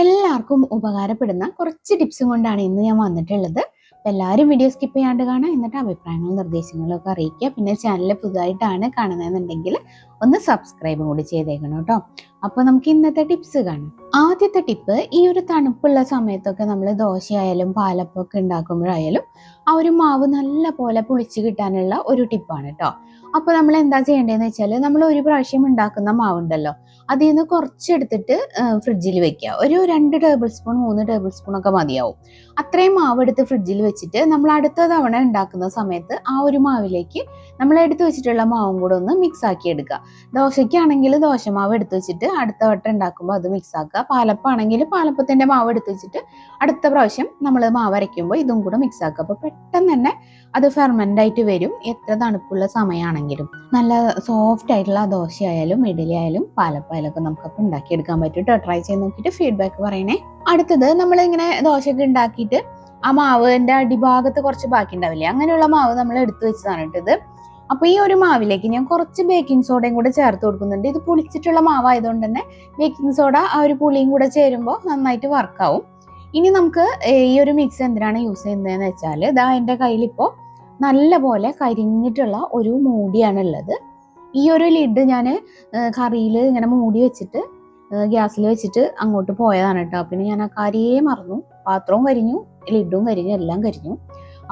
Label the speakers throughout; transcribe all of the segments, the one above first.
Speaker 1: എല്ലാവർക്കും ഉപകാരപ്പെടുന്ന കുറച്ച് ടിപ്സും കൊണ്ടാണ് ഇന്ന് ഞാൻ വന്നിട്ടുള്ളത്. എല്ലാവരും വീഡിയോ സ്കിപ്പ് ചെയ്യാണ്ട് കാണാം എന്നിട്ട് അഭിപ്രായങ്ങളും നിർദ്ദേശങ്ങളും ഒക്കെ അറിയിക്കുക. പിന്നെ ചാനൽ പുതുതായിട്ടാണ് കാണുന്നതെന്നുണ്ടെങ്കിൽ ഒന്ന് സബ്സ്ക്രൈബും കൂടി ചെയ്തേക്കണം കേട്ടോ. അപ്പോൾ നമുക്ക് ഇന്നത്തെ ടിപ്സ് കാണാം. ആദ്യത്തെ ടിപ്പ് ഈ ഒരു തണുപ്പുള്ള സമയത്തൊക്കെ നമ്മൾ ദോശയായാലും പാലപ്പൊക്കെ ഉണ്ടാക്കുമ്പോഴായാലും ആ ഒരു മാവ് നല്ല പോലെ പുളിച്ച് കിട്ടാനുള്ള ഒരു ടിപ്പാണ് കേട്ടോ. അപ്പോൾ നമ്മൾ എന്താ ചെയ്യേണ്ടതെന്ന് വെച്ചാൽ നമ്മൾ ഒരു പ്രാവശ്യം ഉണ്ടാക്കുന്ന മാവുണ്ടല്ലോ അതിൽ നിന്ന് കുറച്ചെടുത്തിട്ട് ഫ്രിഡ്ജിൽ വെക്കുക. ഒരു രണ്ട് ടേബിൾ സ്പൂൺ മൂന്ന് ടേബിൾ സ്പൂൺ ഒക്കെ മതിയാവും. അത്രയും മാവ് എടുത്ത് ഫ്രിഡ്ജിൽ വെച്ചിട്ട് നമ്മൾ അടുത്ത തവണ ഉണ്ടാക്കുന്ന സമയത്ത് ആ ഒരു മാവിലേക്ക് നമ്മൾ എടുത്തു വെച്ചിട്ടുള്ള മാവും കൂടെ ഒന്ന് മിക്സ് ആക്കി എടുക്കുക. ദോശയ്ക്കാണെങ്കിൽ ദോശമാവ് എടുത്തു വെച്ചിട്ട് അടുത്ത വട്ടം ഉണ്ടാക്കുമ്പോൾ അത് മിക്സ് ആക്കുക. പാലപ്പാണെങ്കിൽ പാലപ്പത്തിന്റെ മാവ് എടുത്തു വെച്ചിട്ട് അടുത്ത പ്രാവശ്യം നമ്മൾ മാവ് അരയ്ക്കുമ്പോൾ ഇതും കൂടെ മിക്സ് ആക്കുക. അപ്പോൾ പെട്ടെന്ന് തന്നെ അത് ഫെർമെന്റ് ആയിട്ട് വരും. എത്ര തണുപ്പുള്ള സമയമാണെങ്കിലും. നല്ല സോഫ്റ്റ് ആയിട്ടുള്ള ദോശയായാലും ഇഡലി ആയാലും പാലപ്പായാലും ഒക്കെ നമുക്കപ്പോൾ ഉണ്ടാക്കിയെടുക്കാൻ പറ്റും കേട്ടോ. ട്രൈ ചെയ്ത് നോക്കിയിട്ട് ഫീഡ്ബാക്ക് പറയണേ. അടുത്തത് നമ്മൾ ഇങ്ങനെ ദോശയൊക്കെ ഉണ്ടാക്കിയിട്ട് ആ മാവിന്റെ അടിഭാഗത്ത് കുറച്ച് ബാക്കി ഉണ്ടാവില്ലേ അങ്ങനെയുള്ള മാവ് നമ്മൾ എടുത്തു വെച്ചതാണ് കേട്ടത് അപ്പൊ ഈ ഒരു മാവിലേക്ക് ഞാൻ കുറച്ച് ബേക്കിംഗ് സോഡയും കൂടെ ചേർത്ത് കൊടുക്കുന്നുണ്ട്. ഇത് പുളിച്ചിട്ടുള്ള മാവായതുകൊണ്ട് തന്നെ ബേക്കിംഗ് സോഡ ആ ഒരു പുളിയും കൂടെ ചേരുമ്പോൾ നന്നായിട്ട് വർക്കാവും ഇനി നമുക്ക് ഈ ഒരു മിക്സ് എന്തിനാണ് യൂസ് ചെയ്യുന്നതെന്ന് വെച്ചാൽ ഇതാ എന്റെ കയ്യിലിപ്പോൾ നല്ല പോലെ കരിഞ്ഞിട്ടുള്ള ഒരു മൂടിയാണ് ഉള്ളത്. ഈ ഒരു ലിഡ് ഞാൻ കറിയിൽ ഇങ്ങനെ മൂടി വെച്ചിട്ട് ഗ്യാസിൽ വെച്ചിട്ട് അങ്ങോട്ട് പോയതാണ് കേട്ടോ. പിന്നെ ഞാൻ ആ കാര്യേ മറന്നു. പാത്രവും കരിഞ്ഞു ലിഡും കരിഞ്ഞു എല്ലാം കരിഞ്ഞു.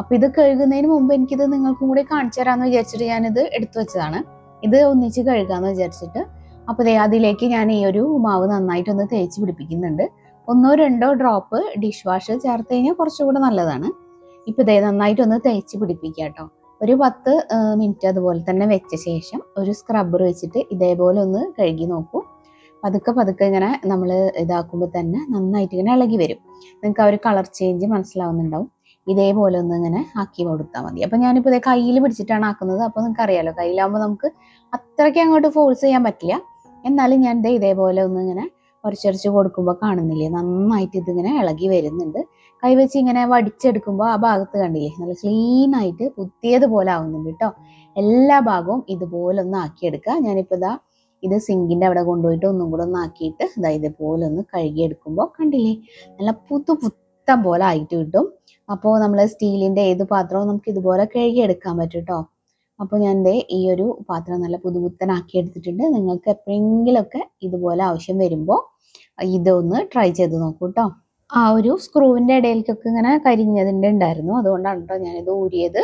Speaker 1: അപ്പൊ ഇത് കഴുകുന്നതിന് മുമ്പ് എനിക്കിത് നിങ്ങൾക്കും കൂടി കാണിച്ചു തരാമെന്ന് വിചാരിച്ചിട്ട് ഞാനിത് എടുത്തു വെച്ചതാണ്. ഇത് ഒന്നിച്ച് കഴുകാന്ന് വിചാരിച്ചിട്ട്. അപ്പൊ ദേ അതിലേക്ക് ഞാൻ ഈ ഒരു മാവ് നന്നായിട്ടൊന്ന് തേച്ച് പിടിപ്പിക്കുന്നുണ്ട്. ഒന്നോ രണ്ടോ ഡ്രോപ്പ് ഡിഷ് വാഷ് ചേർത്ത് കഴിഞ്ഞാൽ കുറച്ചുകൂടെ നല്ലതാണ്. ഇപ്പൊ ഇതേ നന്നായിട്ടൊന്ന് തേച്ച് പിടിപ്പിക്കുക കേട്ടോ. ഒരു പത്ത് മിനിറ്റ് അതുപോലെ തന്നെ വെച്ച ശേഷം ഒരു സ്ക്രബ്ബർ വെച്ചിട്ട് ഇതേപോലെ ഒന്ന് കഴുകി നോക്കൂ. പതുക്കെ പതുക്കെ ഇങ്ങനെ നമ്മൾ ഇതാക്കുമ്പോൾ തന്നെ നന്നായിട്ട് ഇങ്ങനെ ഇളകി വരും. നിങ്ങൾക്ക് ആ ഒരു കളർ ചേഞ്ച് മനസ്സിലാവുന്നുണ്ടാവും. ഇതേപോലെ ഒന്ന് ഇങ്ങനെ ആക്കി കൊടുത്താൽ മതി. അപ്പം ഞാനിപ്പോൾ ഇതേ കയ്യിൽ പിടിച്ചിട്ടാണ് ആക്കുന്നത്. അപ്പോൾ നിങ്ങൾക്ക് അറിയാലോ കയ്യിലാകുമ്പോൾ നമുക്ക് അത്രയ്ക്ക് അങ്ങോട്ട് ഫോഴ്സ് ചെയ്യാൻ പറ്റില്ല. എന്നാലും ഞാൻ ഇതേ ഇതേപോലെ ഒന്ന് ഇങ്ങനെ ഉരച്ചരച്ച് കൊടുക്കുമ്പോൾ കാണുന്നില്ലേ നന്നായിട്ട് ഇതിങ്ങനെ ഇളകി വരുന്നുണ്ട്. കൈവച്ച് ഇങ്ങനെ വടിച്ചെടുക്കുമ്പോൾ ആ ഭാഗത്ത് കണ്ടില്ലേ നല്ല ക്ലീൻ ആയിട്ട് പുത്തിയതുപോലെ ആവുന്നുണ്ട് കേട്ടോ എല്ലാ ഭാഗവും ഇതുപോലെ ഒന്ന് ആക്കിയെടുക്കുക. ഞാനിപ്പോൾ ഇതാ ഇത് സിങ്കിന്റെ അവിടെ കൊണ്ടുപോയിട്ട് ഒന്നും കൂടെ ഒന്ന് ആക്കിയിട്ട് ഇതാ ഇതുപോലെ ഒന്ന് കഴുകിയെടുക്കുമ്പോൾ കണ്ടില്ലേ നല്ല പുതു പോലെ ആയിട്ട് കിട്ടും. അപ്പോൾ നമ്മൾ സ്റ്റീലിന്റെ ഏത് പാത്രവും നമുക്ക് ഇതുപോലെ കഴുകിയെടുക്കാൻ പറ്റും കേട്ടോ അപ്പോൾ ഞാൻ ദേ ഈ ഒരു പാത്രം നല്ല പുതുപുത്തനാക്കി എടുത്തിട്ടുണ്ട്. നിങ്ങൾക്ക് എപ്പോഴെങ്കിലുമൊക്കെ ഇതുപോലെ ആവശ്യം വരുമ്പോൾ ഇതൊന്ന് ട്രൈ ചെയ്ത് നോക്കൂ കേട്ടോ ആ ഒരു സ്ക്രൂവിന്റെ ഇടയിലേക്കൊക്കെ ഇങ്ങനെ കരിഞ്ഞതിന്റെ ഉണ്ടായിരുന്നു. അതുകൊണ്ടാണ് കേട്ടോ ഞാനിത് ഊരിയത്.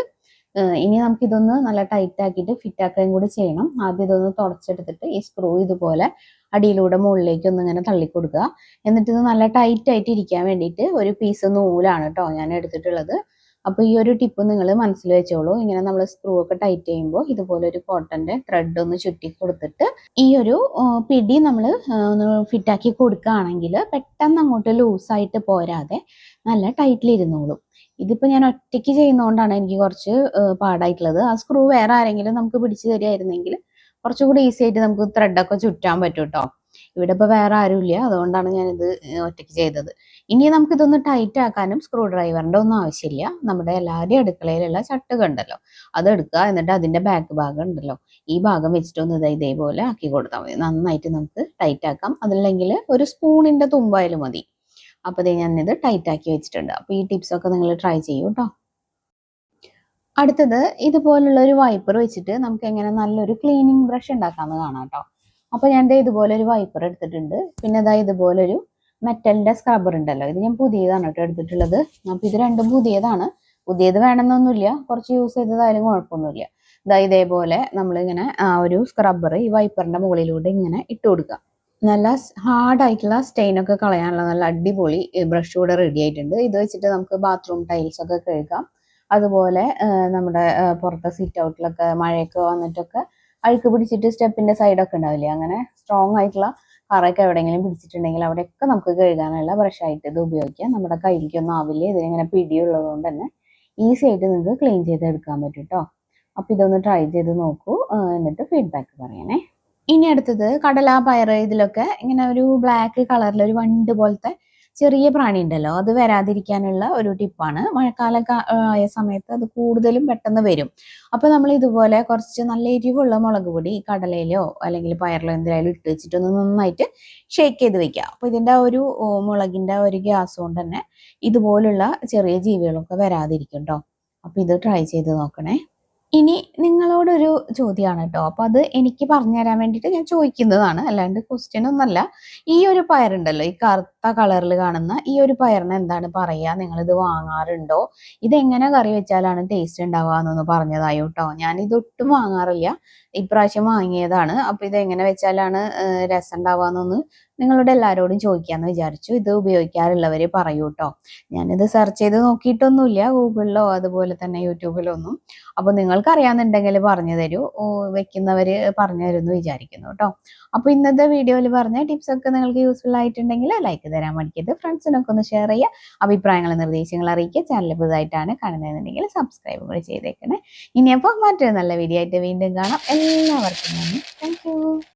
Speaker 1: ഇനി നമുക്ക് ഇതൊന്ന് നല്ല ടൈറ്റ് ആക്കിയിട്ട് ഫിറ്റ് ആക്കുകയും കൂടി ചെയ്യണം. ആദ്യം ഇതൊന്ന് തുടച്ചെടുത്തിട്ട് ഈ സ്ക്രൂ ഇതുപോലെ അടിയിലൂടെ മുകളിലേക്ക് ഒന്ന് ഇങ്ങനെ തള്ളിക്കൊടുക്കുക. എന്നിട്ട് ഇത് നല്ല ടൈറ്റ് ആയിട്ട് ഇരിക്കാൻ വേണ്ടിയിട്ട് ഒരു പീസ് നൂലാണ് കേട്ടോ ഞാൻ എടുത്തിട്ടുള്ളത്. അപ്പോൾ ഈ ഒരു ടിപ്പ് നിങ്ങൾ മനസ്സിൽ വെച്ചോളൂ. ഇങ്ങനെ നമ്മൾ സ്ക്രൂ ഒക്കെ ടൈറ്റ് ചെയ്യുമ്പോൾ ഇതുപോലെ ഒരു കോട്ടന്റെ ത്രെഡ് ഒന്ന് ചുറ്റി കൊടുത്തിട്ട് ഈ ഒരു പിടി നമ്മൾ ഒന്ന് ഫിറ്റാക്കി കൊടുക്കുകയാണെങ്കിൽ പെട്ടെന്ന് അങ്ങോട്ട് ലൂസായിട്ട് പോരാതെ നല്ല ടൈറ്റിൽ ഇരുന്നോളും ഇതിപ്പോൾ ഞാൻ ഒറ്റയ്ക്ക് ചെയ്യുന്നതുകൊണ്ടാണ് എനിക്ക് കുറച്ച് പാടായിട്ടുള്ളത്. ആ സ്ക്രൂ വേറെ ആരെങ്കിലും നമുക്ക് പിടിച്ചു തരികയായിരുന്നെങ്കിൽ കുറച്ചുകൂടി ഈസി ആയിട്ട് നമുക്ക് ത്രെഡൊക്കെ ചുറ്റാൻ പറ്റും കേട്ടോ ഇവിടെ ഇപ്പോൾ വേറെ ആരുമില്ല. അതുകൊണ്ടാണ് ഞാനിത് ഒറ്റയ്ക്ക് ചെയ്തത്. ഇനി നമുക്ക് ഇതൊന്ന് ടൈറ്റ് ആക്കാനും സ്ക്രൂ ഡ്രൈവറിന്റെ ഒന്നും ആവശ്യമില്ല. നമ്മുടെ എല്ലാവരുടെയും അടുക്കളയിലുള്ള ചട്ടുക ഉണ്ടല്ലോ. അത് എടുക്കുക. എന്നിട്ട് അതിന്റെ ബാക്ക് ഭാഗം ഉണ്ടല്ലോ. ഈ ഭാഗം വെച്ചിട്ടൊന്ന് ഇത് ഇതേപോലെ ആക്കി കൊടുത്താൽ മതി. നന്നായിട്ട് നമുക്ക് ടൈറ്റ് ആക്കാം. അതല്ലെങ്കിൽ ഒരു സ്പൂണിന്റെ തുമ്പായാലും മതി. അപ്പോൾ ഇത് ഞാനിത് ടൈറ്റ് ആക്കി വെച്ചിട്ടുണ്ട്. അപ്പോൾ ഈ ടിപ്സൊക്കെ നിങ്ങൾ ട്രൈ ചെയ്യൂ കേട്ടോ അടുത്തത് ഇതുപോലുള്ള ഒരു വൈപ്പർ വെച്ചിട്ട് നമുക്ക് എങ്ങനെ നല്ലൊരു ക്ലീനിങ് ബ്രഷ് ഉണ്ടാക്കാമെന്ന് കാണാം കേട്ടോ അപ്പോൾ ഞാൻ ഇതുപോലെ ഒരു വൈപ്പർ എടുത്തിട്ടുണ്ട്. പിന്നെ ഇതാ ഇതുപോലൊരു മെറ്റലിന്റെ സ്ക്രബ്ബർ ഉണ്ടല്ലോ. ഇത് ഞാൻ പുതിയതാണ് കേട്ടോ എടുത്തിട്ടുള്ളത്. അപ്പോൾ ഇത് രണ്ടും പുതിയതാണ്. പുതിയത് വേണമെന്നൊന്നുമില്ല കുറച്ച് യൂസ് ചെയ്തതായാലും കുഴപ്പമൊന്നുമില്ല. ഇതാ ഇതേപോലെ നമ്മളിങ്ങനെ ആ ഒരു സ്ക്രബ്ബർ ഈ വൈപ്പറിന്റെ മുകളിലൂടെ ഇങ്ങനെ ഇട്ട് കൊടുക്കുക നല്ല ഹാർഡായിട്ടുള്ള സ്റ്റെയിൻ ഒക്കെ കളയാനുള്ള നല്ല അടിപൊളി ബ്രഷ് കൂടെ റെഡി ആയിട്ടുണ്ട്. ഇത് വെച്ചിട്ട് നമുക്ക് ബാത്റൂം ടൈൽസ് ഒക്കെ കഴുകാം. അതുപോലെ നമ്മുടെ പുറത്തെ സീറ്റ് ഔട്ടിലൊക്കെ മഴയൊക്കെ വന്നിട്ടൊക്കെ അഴുക്ക് പിടിച്ചിട്ട് സ്റ്റെപ്പിന്റെ സൈഡൊക്കെ ഉണ്ടാവില്ലേ? അങ്ങനെ സ്ട്രോങ് ആയിട്ടുള്ള കറയൊക്കെ എവിടെയെങ്കിലും പിടിച്ചിട്ടുണ്ടെങ്കിൽ അവിടെയൊക്കെ നമുക്ക് കഴുകാനുള്ള ബ്രഷായിട്ട് ഇത് ഉപയോഗിക്കാം. നമ്മുടെ കയ്യിലേക്കൊന്നും ആവില്ല? ഇതിനിങ്ങനെ പിടിയുള്ളത് കൊണ്ട് തന്നെ ഈസി ആയിട്ട് നിങ്ങൾക്ക് ക്ലീൻ ചെയ്ത് എടുക്കാൻ പറ്റും കേട്ടോ അപ്പോൾ ഇതൊന്ന് ട്രൈ ചെയ്ത് നോക്കൂ. എന്നിട്ട് ഫീഡ്ബാക്ക് പറയണേ. ഇനി അടുത്തത് കടല പയറ് ഇതിലൊക്കെ ഇങ്ങനെ ഒരു ബ്ലാക്ക് കളറിൽ ഒരു വണ്ട് പോലത്തെ ചെറിയ പ്രാണി ഉണ്ടല്ലോ അത് വരാതിരിക്കാനുള്ള ഒരു ടിപ്പാണ് മഴക്കാല ആയ സമയത്ത് അത് കൂടുതലും പെട്ടെന്ന് വരും. അപ്പൊ നമ്മൾ ഇതുപോലെ കുറച്ച് നല്ല എരിവുള്ള മുളക് പൊടി കടലയിലോ അല്ലെങ്കിൽ പയറിലോ എന്തിലായാലും ഇട്ട് വെച്ചിട്ട് ഒന്ന് നന്നായിട്ട് ഷേക്ക് ചെയ്ത് വെക്കുക. അപ്പൊ ഇതിന്റെ ഒരു മുളകിന്റെ ഒരു ഗ്യാസ് കൊണ്ട് തന്നെ ഇതുപോലുള്ള ചെറിയ ജീവികളൊക്കെ വരാതിരിക്കും കേട്ടോ അപ്പൊ ഇത് ട്രൈ ചെയ്ത് നോക്കണേ. ഇനി നിങ്ങളോടൊരു ചോദ്യമാണ് കേട്ടോ അപ്പൊ അത് എനിക്ക് പറഞ്ഞു തരാൻ വേണ്ടിയിട്ട് ഞാൻ ചോദിക്കുന്നതാണ്. അല്ലാണ്ട് ക്വസ്റ്റ്യൻ ഒന്നല്ല ഈ ഒരു പയറുണ്ടല്ലോ ഈ കറുത്ത കളറിൽ കാണുന്ന ഈ ഒരു പയറിന് എന്താണ് പറയുക നിങ്ങൾ ഇത് വാങ്ങാറുണ്ടോ? ഇത് എങ്ങനെ കറി വെച്ചാലാണ് ടേസ്റ്റ് ഉണ്ടാവുക എന്നൊന്ന് പറഞ്ഞതായോ കേട്ടോ ഞാൻ ഇതൊട്ടും വാങ്ങാറില്ല. ഇപ്രാവശ്യം വാങ്ങിയതാണ്. അപ്പൊ ഇത് എങ്ങനെ വെച്ചാലാണ് രസം ഉണ്ടാവുക എന്നൊന്ന് നിങ്ങളോട് എല്ലാവരോടും ചോദിക്കാന്ന് വിചാരിച്ചു. ഇത് ഉപയോഗിക്കാറുള്ളവര് പറയൂ കേട്ടോ ഞാനിത് സെർച്ച് ചെയ്ത് നോക്കിയിട്ടൊന്നുമില്ല. ഗൂഗിളിലോ അതുപോലെ തന്നെ യൂട്യൂബിലോ ഒന്നും. അപ്പൊ നിങ്ങൾക്ക് അറിയാന്നുണ്ടെങ്കിൽ പറഞ്ഞു തരൂ. വെക്കുന്നവര് പറഞ്ഞു തരുമെന്ന് വിചാരിക്കുന്നു കേട്ടോ. അപ്പൊ ഇന്നത്തെ വീഡിയോയിൽ പറഞ്ഞ ടിപ്സ് ഒക്കെ നിങ്ങൾക്ക് യൂസ്ഫുൾ ആയിട്ടുണ്ടെങ്കിൽ ലൈക്ക് തരാൻ മടിക്കരുത് ഫ്രണ്ട്സിനൊക്കെ ഒന്ന് ഷെയർ ചെയ്യുക. അഭിപ്രായങ്ങളും നിർദ്ദേശങ്ങൾ അറിയിക്കുക. ചാനൽ പുതുതായിട്ടാണ് കാണുന്നതെന്നുണ്ടെങ്കിൽ സബ്സ്ക്രൈബ് കൂടി ചെയ്തേക്കണേ. ഇനി അപ്പോൾ മറ്റൊരു നല്ല വീഡിയോ ആയിട്ട് വീണ്ടും കാണാം. എല്ലാവർക്കും നന്ദി. താങ്ക്